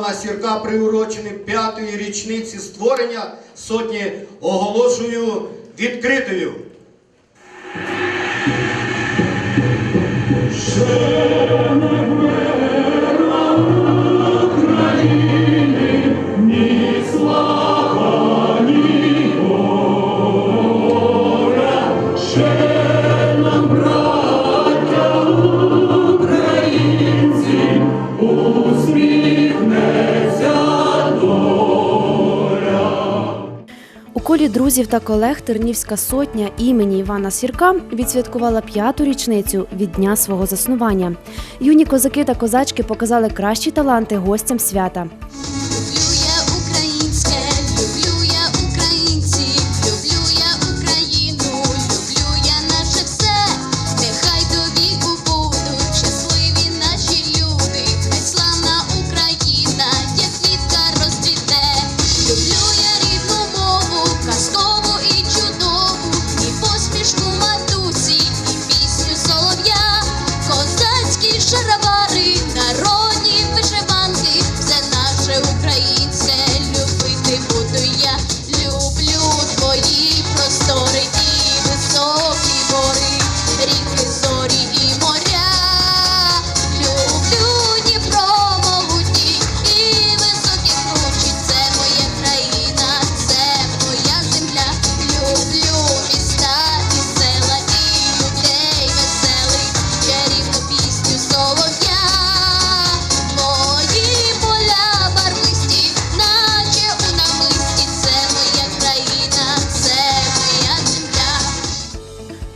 Івана Сірка, приурочений п'ятої річниці створення сотні, оголошую відкритою. У колі друзів та колег Тернівська сотня імені Івана Сірка відсвяткувала п'яту річницю від дня свого заснування. Юні козаки та козачки показали кращі таланти гостям свята.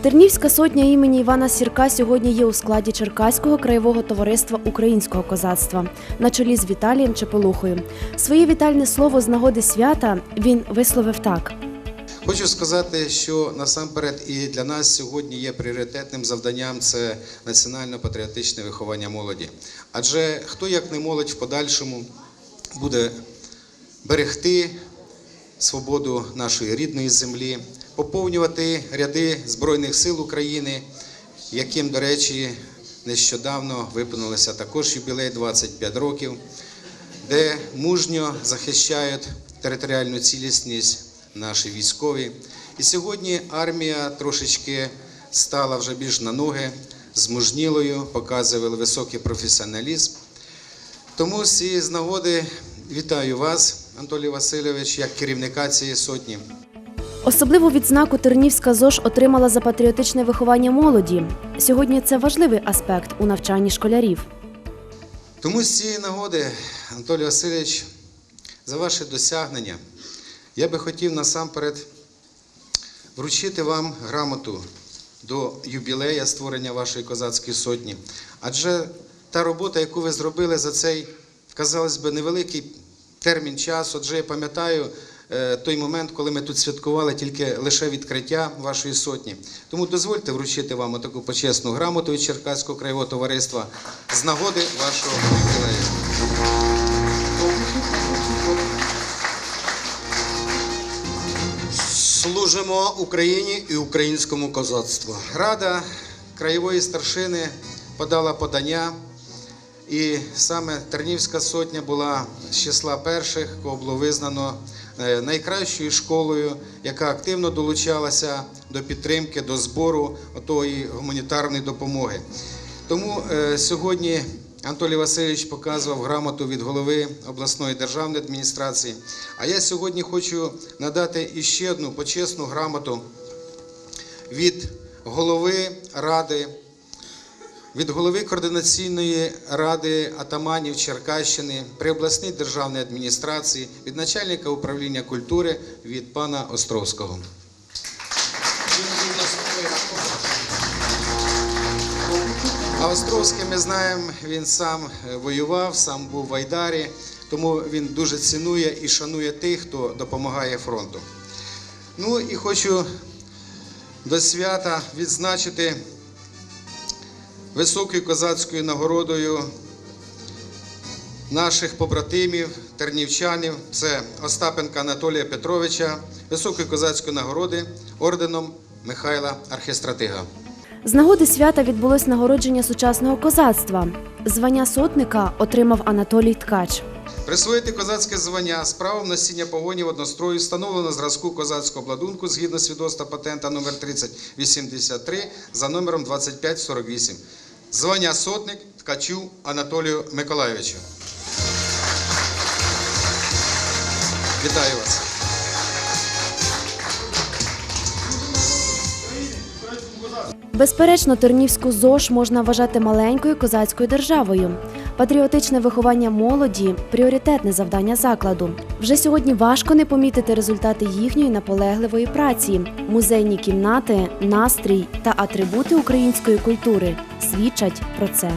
Тернівська сотня імені Івана Сірка сьогодні є у складі Черкаського краєвого товариства українського козацтва на чолі з Віталієм Чепелухою. Своє вітальне слово з нагоди свята він висловив так. Хочу сказати, що насамперед і для нас сьогодні є пріоритетним завданням це національно-патріотичне виховання молоді. Адже хто як не молодь в подальшому буде берегти свободу нашої рідної землі, поповнювати ряди Збройних сил України, яким, до речі, нещодавно виповнилося також юбілей 25 років, де мужньо захищають територіальну цілісність наші військові. І сьогодні армія трошечки стала вже більш на ноги, змужнілою, показує високий професіоналізм. Тому цієї з нагоди вітаю вас, Анатолій Васильович, як керівника цієї сотні. Особливу відзнаку Тернівська ЗОЖ отримала за патріотичне виховання молоді. Сьогодні це важливий аспект у навчанні школярів. Тому з цієї нагоди, Анатолій Васильович, за ваші досягнення, я би хотів насамперед вручити вам грамоту до юбілея створення вашої козацької сотні. Адже та робота, яку ви зробили за цей, казалось би, невеликий термін часу, адже я пам'ятаю той момент, коли ми тут святкували тільки лише відкриття вашої сотні. Тому дозвольте вручити вам таку почесну грамоту від Черкаського краєвого товариства з нагоди вашого юбілею. Служимо Україні і українському козацтву. Рада краєвої старшини подала подання, і саме Тернівська сотня була з числа перших, кого було визнано е, найкращою школою, яка активно долучалася до підтримки, до збору отої гуманітарної допомоги. Тому е, сьогодні Анатолій Васильович показував грамоту від голови обласної державної адміністрації. А я сьогодні хочу надати іще одну почесну грамоту від голови ради, від голови координаційної ради атаманів Черкащини при обласній державній адміністрації, від начальника управління культури від пана Островського. А Островський, ми знаємо, він сам е, воював, сам був в Айдарі, тому він дуже цінує і шанує тих, хто допомагає фронту. Ну і хочу до свята відзначити високою козацькою нагородою наших побратимів, тернівчанів. Це Остапенка Анатолія Петровича, високої козацької нагороди орденом Михайла Архистратига. З нагоди свята відбулось нагородження сучасного козацтва. Звання сотника отримав Анатолій Ткач. Присвоїти козацьке звання з правом носіння погонів однострою встановлено зразку козацького обладунку згідно свідоцтва патента номер 3083 за номером 2548. Звання сотник Ткачу Анатолію Миколайовичу. Вітаю вас. Безперечно, Тернівську ЗОЖ можна вважати маленькою козацькою державою. Патріотичне виховання молоді пріоритетне завдання закладу. Вже сьогодні важко не помітити результати їхньої наполегливої праці. Музейні кімнати, настрій та атрибути української культури свідчать про це.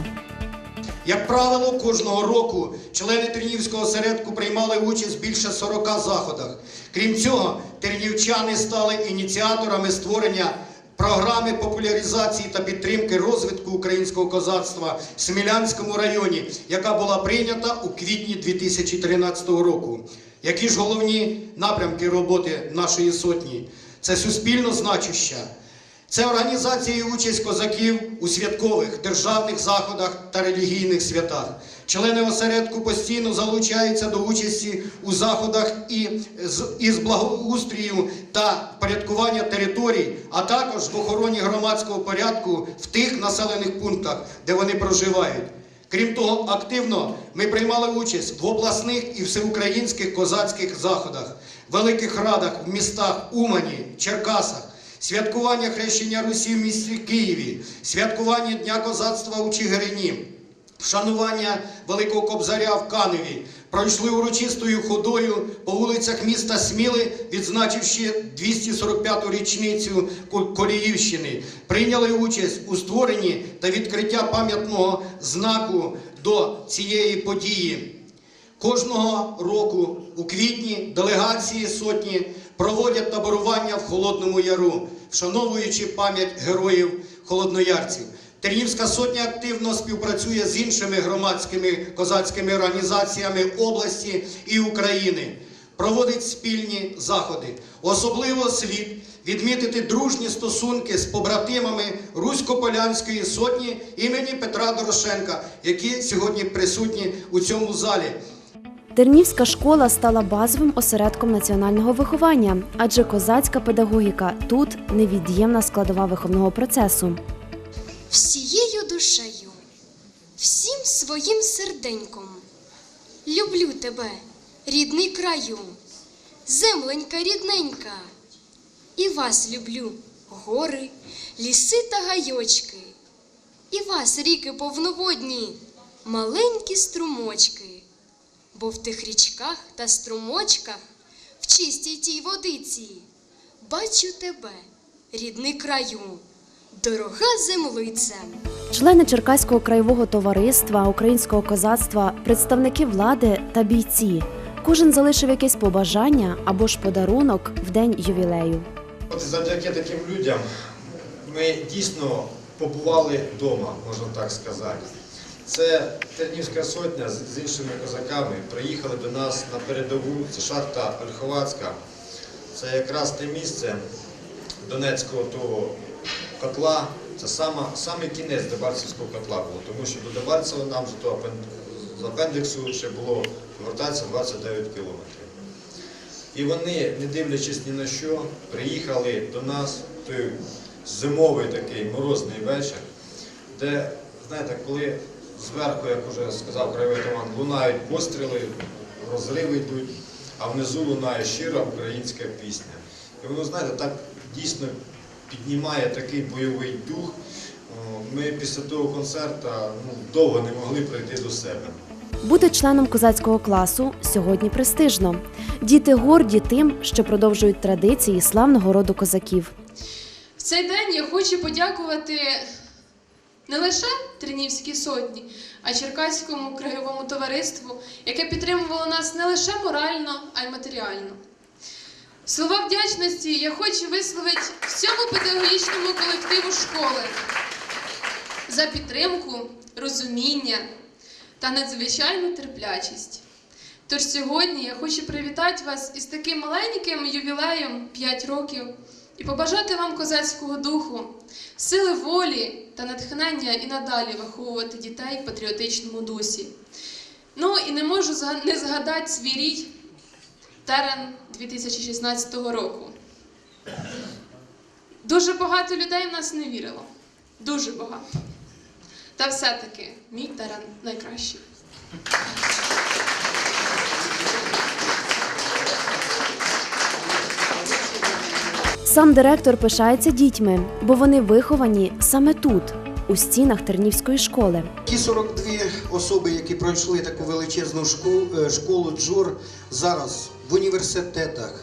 Як правило, кожного року члени Тернівського осередку приймали участь більше 40 заходах. Крім цього, тернівчани стали ініціаторами створення програми популяризації та підтримки розвитку українського козацтва в Смілянському районі, яка була прийнята у квітні 2013 року. Які ж головні напрямки роботи нашої сотні? Це суспільно значуща. Це організація і участь козаків у святкових державних заходах та релігійних святах. Члени осередку постійно залучаються до участі у заходах і із благоустрію та порядкування територій, а також в охороні громадського порядку в тих населених пунктах, де вони проживають. Крім того, активно ми приймали участь в обласних і всеукраїнських козацьких заходах, великих радах в містах Умані, Черкасах, святкування хрещення Русі в місті Києві, святкування Дня козацтва у Чигирині, вшанування Великого Кобзаря в Каневі. Пройшли урочистою ходою по вулицях міста Сміли, відзначивши 245-ту річницю Коліївщини. Прийняли участь у створенні та відкриття пам'ятного знаку до цієї події. Кожного року у квітні делегації сотні проводять таборування в Холодному Яру, вшановуючи пам'ять героїв холодноярців. Тернівська сотня активно співпрацює з іншими громадськими козацькими організаціями області і України, проводить спільні заходи. Особливо слід відмітити дружні стосунки з побратимами Русько-Полянської сотні імені Петра Дорошенка, які сьогодні присутні у цьому залі. Тернівська школа стала базовим осередком національного виховання, адже козацька педагогіка тут невід'ємна складова виховного процесу. Всією душею, всім своїм серденьком. Люблю тебе, рідний краю, земленька рідненька. І вас люблю, гори, ліси та гайочки. І вас, ріки повноводні, маленькі струмочки. Бо в тих річках та струмочках, в чистій тій водиці, бачу тебе, рідний краю, дорога землице. Члени Черкаського краєвого товариства, українського козацтва, представники влади та бійці. Кожен залишив якесь побажання або ж подарунок в день ювілею. От завдяки таким людям ми дійсно побували вдома, можна так сказати. Це Тернівська сотня з з іншими козаками приїхали до нас на передову, це шахта Ольховацька. Це якраз те місце Донецького того котла, це саме, саме кінець Дебальцевського котла було, тому що до Дебальцева нам з того апен- апендиксу ще було повертатися 29 кілометрів. І вони, не дивлячись ні на що, приїхали до нас той зимовий такий морозний вечір, де, знаєте, коли зверху, як вже сказав краєвий команд, лунають постріли, розриви йдуть, а внизу лунає щира українська пісня. І воно, знаєте, так дійсно піднімає такий бойовий дух. Ми після того концерту ну, довго не могли прийти до себе. Бути членом козацького класу сьогодні престижно. Діти горді тим, що продовжують традиції славного роду козаків. В цей день я хочу подякувати не лише Тринівській сотні, а й Черкаському краєвому товариству, яке підтримувало нас не лише морально, а й матеріально. Слова вдячності я хочу висловити всьому педагогічному колективу школи за підтримку, розуміння та надзвичайну терплячість. Тож сьогодні я хочу привітати вас із таким маленьким ювілеєм 5 років і побажати вам козацького духу, сили волі та натхнення і надалі виховувати дітей в патріотичному дусі. Ну і не можу не згадати свій рік терен 2016 року. Дуже багато людей в нас не вірило. Дуже багато. Та все-таки мій терен найкращий. Сам директор пишається дітьми, бо вони виховані саме тут, у стінах Тернівської школи. Ті 42 особи, які пройшли таку величезну школу, школу Джур, зараз в університетах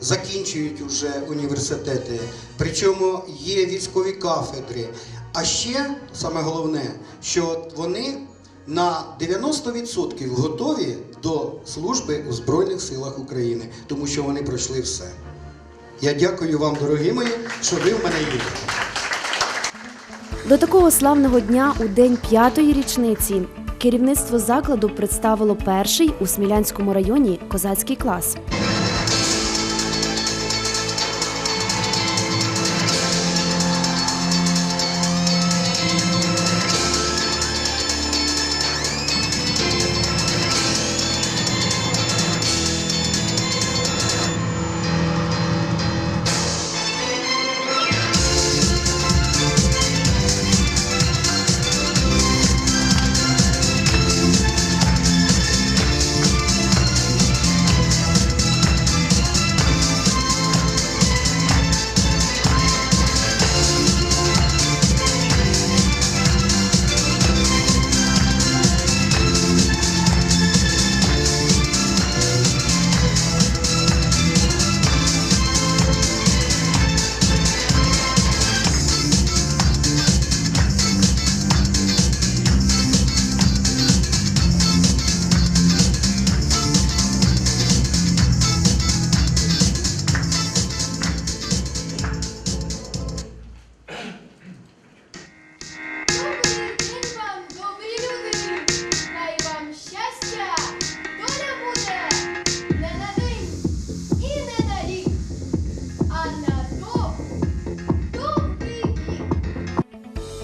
закінчують уже університети. Причому є військові кафедри. А ще саме головне, що вони на 90% готові до служби у Збройних силах України, тому що вони пройшли все. Я дякую вам, дорогі мої, що ви в мене є. До такого славного дня у день п'ятої річниці керівництво закладу представило перший у Смілянському районі козацький клас.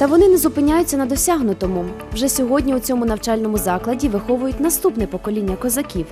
Та вони не зупиняються на досягнутому. Вже сьогодні у цьому навчальному закладі виховують наступне покоління козаків.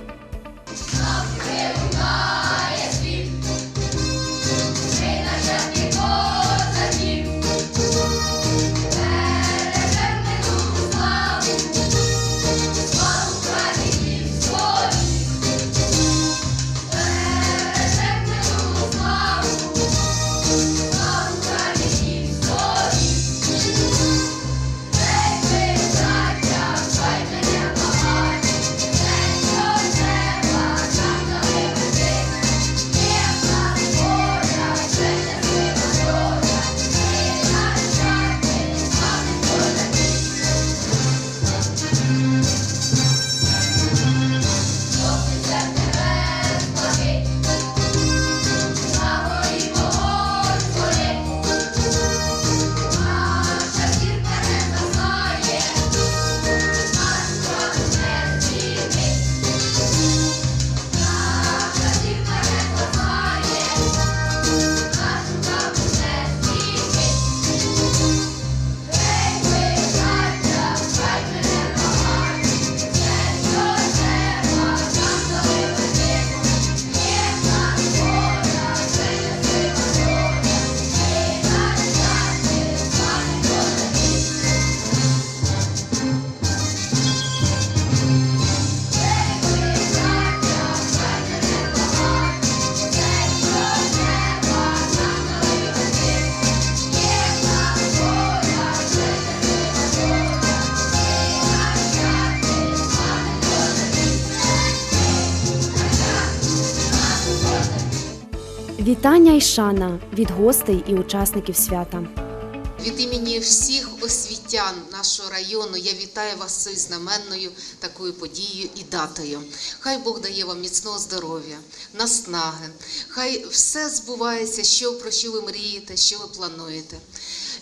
Вітання і шана від гостей і учасників свята. Від імені всіх освітян нашого району я вітаю вас з цією знаменною такою подією і датою. Хай Бог дає вам міцного здоров'я, наснаги, хай все збувається, що про що ви мрієте, що ви плануєте.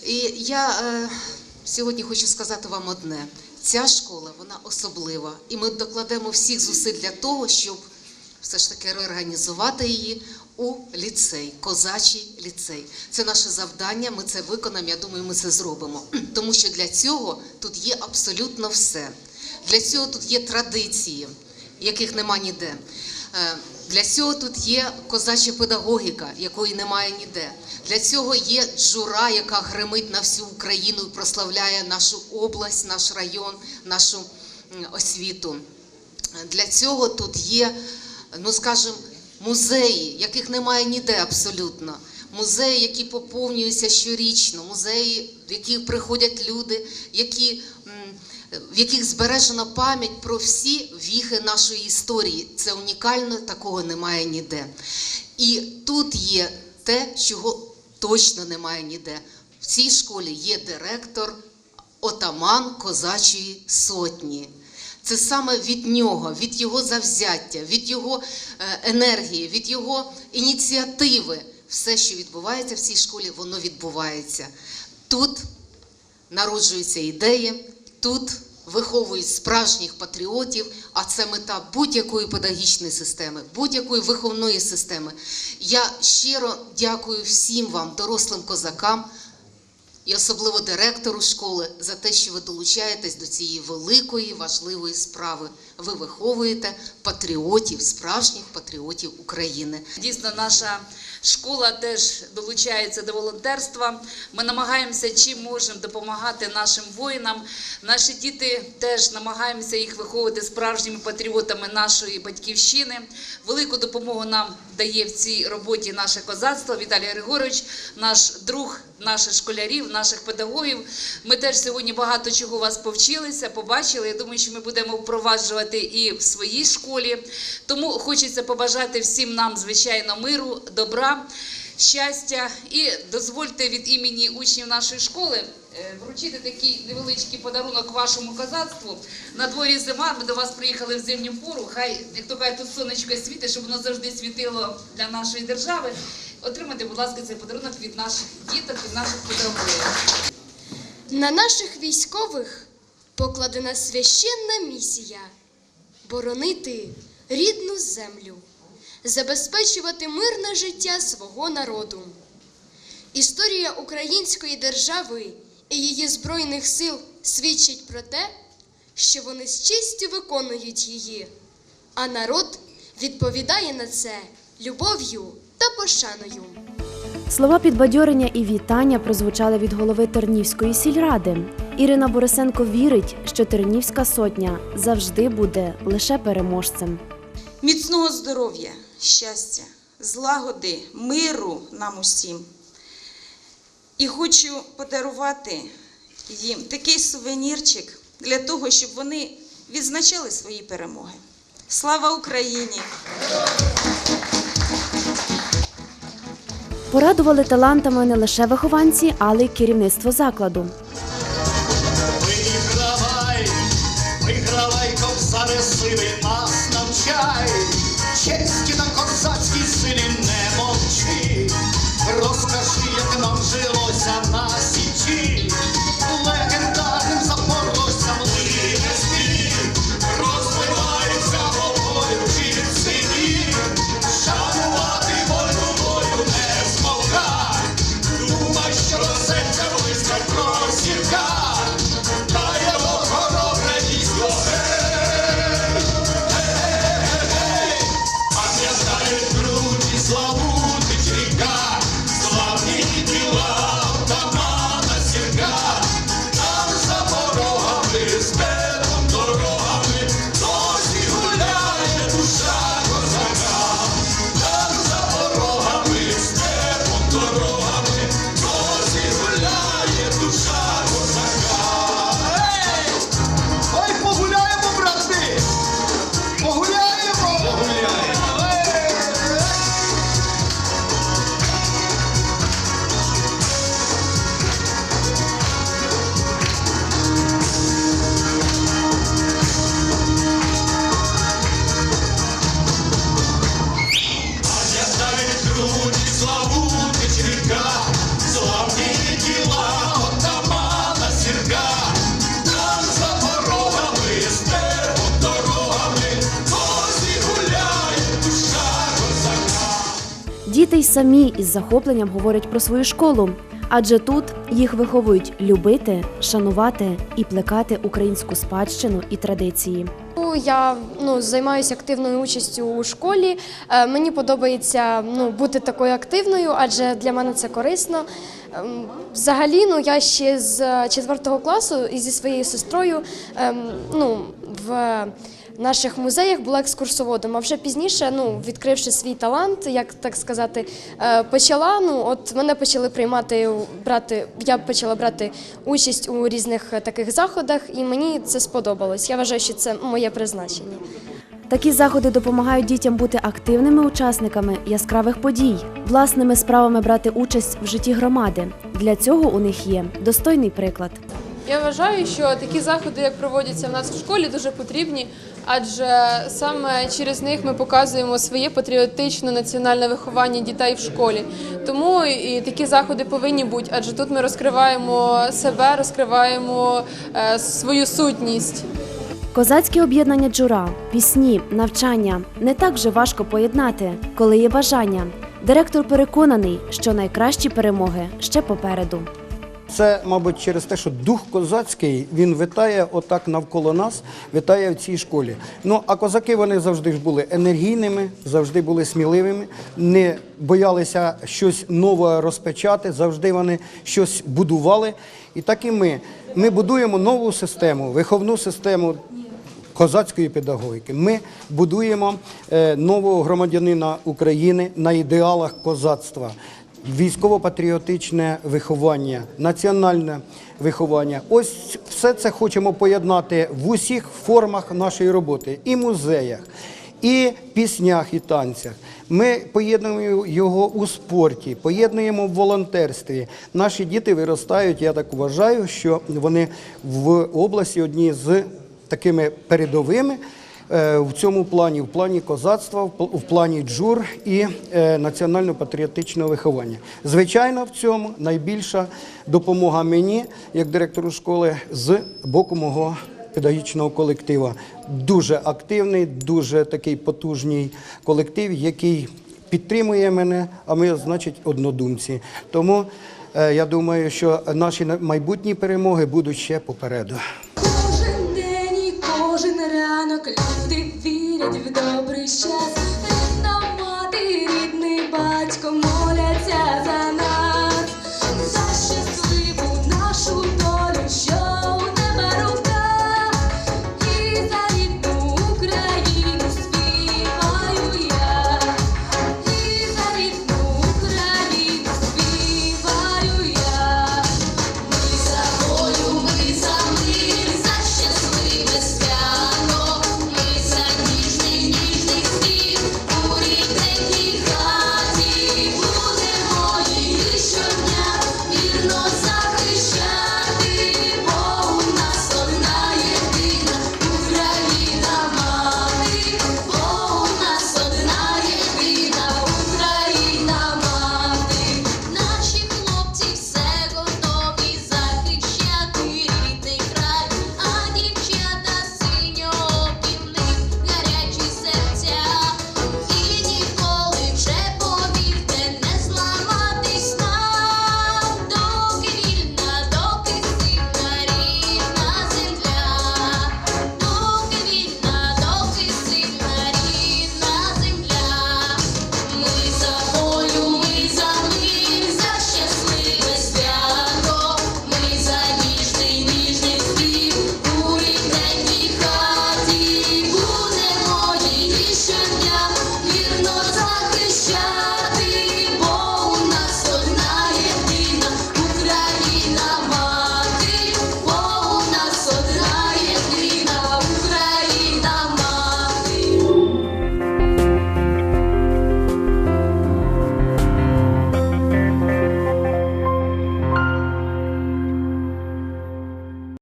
І я е, сьогодні хочу сказати вам одне: ця школа вона особлива, і ми докладемо всіх зусиль для того, щоб все ж таки реорганізувати її у ліцей, козачий ліцей. Це наше завдання. Ми це виконаємо. Я думаю, ми це зробимо. Тому що для цього тут є абсолютно все. Для цього тут є традиції, яких нема ніде. Е, Для цього тут є козача педагогіка, якої немає ніде. Для цього є жура, яка гримить на всю Україну і прославляє нашу область, наш район, нашу освіту. Для цього тут є, ну скажімо, музеї, яких немає ніде абсолютно. Музеї, які поповнюються щорічно, музеї, в яких приходять люди, які, в яких збережена пам'ять про всі віхи нашої історії. Це унікально, такого немає ніде. І тут є те, чого точно немає ніде. В цій школі є директор, отаман козачої сотні. Це саме від нього, від його завзяття, від його е, енергії, від його ініціативи. Все, що відбувається в цій школі, воно відбувається. Тут народжуються ідеї, тут виховують справжніх патріотів, а це мета будь-якої педагогічної системи, будь-якої виховної системи. Я щиро дякую всім вам, дорослим козакам, і особливо директору школи за те, що ви долучаєтесь до цієї великої важливої справи. Ви виховуєте патріотів, справжніх патріотів України. Дійсно, наша школа теж долучається до волонтерства. Ми намагаємося чим можемо допомагати нашим воїнам. Наші діти теж намагаємося їх виховувати справжніми патріотами нашої батьківщини. Велику допомогу нам дає в цій роботі наше козацтво. Віталій Григорович, наш друг наших школярів, наших педагогів. Ми теж сьогодні багато чого у вас повчилися, побачили. Я думаю, що ми будемо впроваджувати і в своїй школі. Тому хочеться побажати всім нам, звичайно, миру, добра, щастя. І дозвольте від імені учнів нашої школи. е, Вручити такий невеличкий подарунок вашому козацтву. На дворі зима, ми до вас приїхали в зимню пору. Хай, як то кажуть, тут сонечко світить, щоб воно завжди світило для нашої держави. Отримайте, будь ласка, цей подарунок від наших діток, від наших педагогів. На наших військових покладена священна місія боронити рідну землю, забезпечувати мирне життя свого народу. Історія української держави і її збройних сил свідчить про те, що вони з честю виконують її, а народ відповідає на це любов'ю та пошаною. Слова підбадьорення і вітання прозвучали від голови Тернівської сільради. Ірина Борисенко вірить, що Тернівська сотня завжди буде лише переможцем. Міцного здоров'я, щастя, злагоди, миру нам усім. І хочу подарувати їм такий сувенірчик для того, щоб вони відзначали свої перемоги. Слава Україні! Порадували талантами не лише вихованці, але й керівництво закладу. Діти й самі із захопленням говорять про свою школу, адже тут їх виховують любити, шанувати і плекати українську спадщину і традиції. Ну, Я ну, займаюся активною участю у школі. Е, Мені подобається ну, бути такою активною, адже для мене це корисно. Ем, Взагалі, ну я ще з 4 класу і зі своєю сестрою ем, ну, в наших музеях була екскурсоводом. А вже пізніше, ну, відкривши свій талант, як так сказати, е, почала. Ну, от мене почали приймати брати. Я почала брати участь у різних е, таких заходах, і мені це сподобалось. Я вважаю, що це моє призначення. Такі заходи допомагають дітям бути активними учасниками яскравих подій, власними справами брати участь в житті громади. Для цього у них є достойний приклад. Я вважаю, що такі заходи, як проводяться в нас в школі, дуже потрібні, адже саме через них ми показуємо своє патріотичне національне виховання дітей в школі. Тому і такі заходи повинні бути, адже тут ми розкриваємо себе, розкриваємо е, свою сутність. Козацьке об'єднання джура, пісні, навчання не так вже важко поєднати, коли є бажання. Директор переконаний, що найкращі перемоги ще попереду. Це, мабуть, через те, що дух козацький він витає отак навколо нас, витає в цій школі. Ну а козаки вони завжди ж були енергійними, завжди були сміливими, не боялися щось нове розпочати, завжди вони щось будували. І так і ми. Ми будуємо нову систему, виховну систему козацької педагогіки. Ми будуємо е, нового громадянина України на ідеалах козацтва. Військово-патріотичне виховання, національне виховання. Ось все це хочемо поєднати в усіх формах нашої роботи, і музеях, і піснях, і танцях. Ми поєднуємо його у спорті, поєднуємо в волонтерстві. Наші діти виростають, я так вважаю, що вони в області одні з такими передовими в цьому плані, в плані козацтва, в плані джур і е, національно-патріотичного виховання. Звичайно, в цьому найбільша допомога мені, як директору школи, з боку мого педагогічного колектива. Дуже активний, дуже такий потужний колектив, який підтримує мене, а ми, значить, однодумці. Тому е, я думаю, що наші майбутні перемоги будуть ще попереду. Ранок люди вірять в добрий час. Рідна мати, рідний батько,